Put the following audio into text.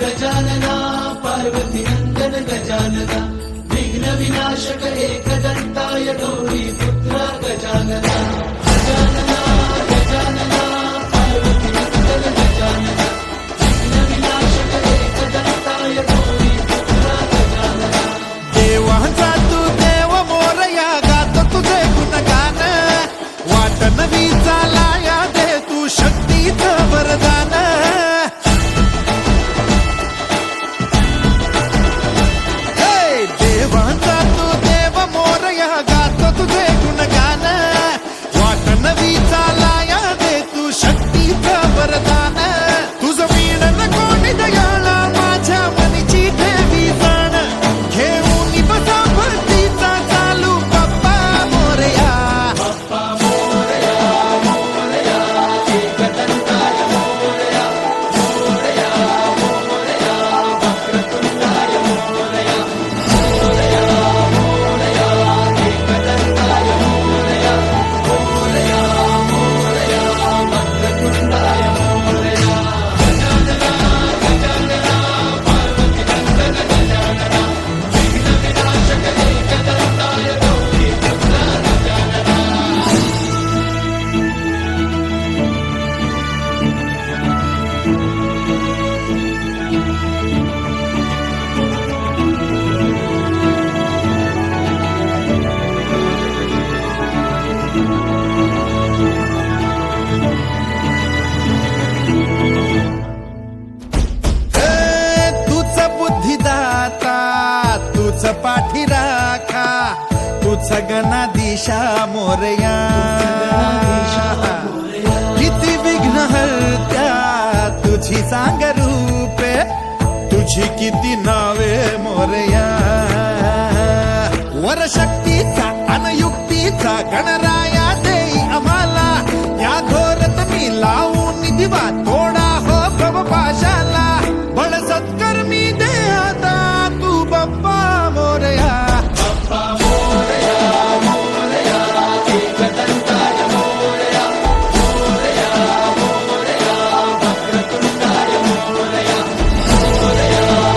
गजानना पार्वती नंदन गजानना विघ्न विनाशक एकदंताय गौरी पुत्रा गजानना। तूच पाठी राखा तूच गणा दिशा मोरया. किती विघ्न हलत्या तुझी सांग रूपे तुझी किती नावे मोरया. वरशक्तीचा अनयुक्तीचा गणराया देई आम्हाला. या घोरत मी लावून दिवा